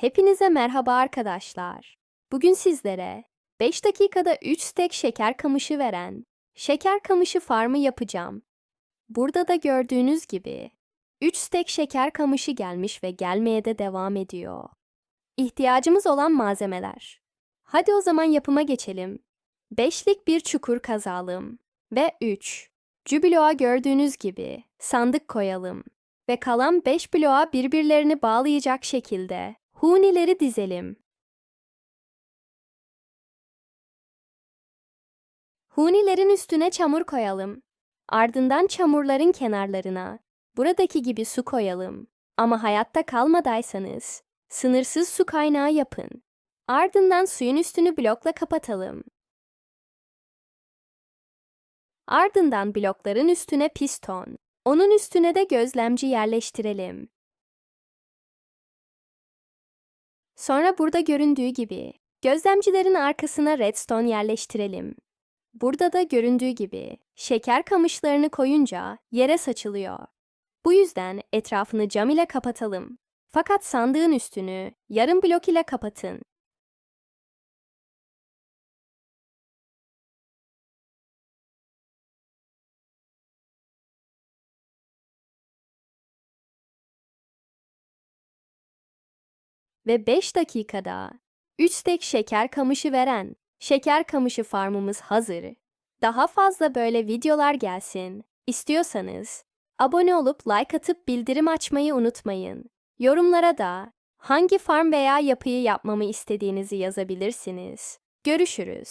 Hepinize merhaba arkadaşlar. Bugün sizlere 5 dakikada 3 stek şeker kamışı veren şeker kamışı farmı yapacağım. Burada da gördüğünüz gibi 3 stek şeker kamışı gelmiş ve gelmeye de devam ediyor. İhtiyacımız olan malzemeler. Hadi o zaman yapıma geçelim. 5'lik bir çukur kazalım ve 3. Cübiloğa gördüğünüz gibi sandık koyalım ve kalan 5 bloğa birbirlerini bağlayacak şekilde hunileri dizelim. Hunilerin üstüne çamur koyalım. Ardından çamurların kenarlarına buradaki gibi su koyalım. Ama hayatta kalmadaysanız sınırsız su kaynağı yapın. Ardından suyun üstünü blokla kapatalım. Ardından blokların üstüne piston, onun üstüne de gözlemci yerleştirelim. Sonra burada göründüğü gibi gözlemcilerin arkasına redstone yerleştirelim. Burada da göründüğü gibi şeker kamışlarını koyunca yere saçılıyor. Bu yüzden etrafını cam ile kapatalım. Fakat sandığın üstünü yarım blok ile kapatın. Ve 5 dakikada 3 stek şeker kamışı veren şeker kamışı farmımız hazır. Daha fazla böyle videolar gelsin. İstiyorsanız abone olup like atıp bildirim açmayı unutmayın. Yorumlara da hangi farm veya yapıyı yapmamı istediğinizi yazabilirsiniz. Görüşürüz.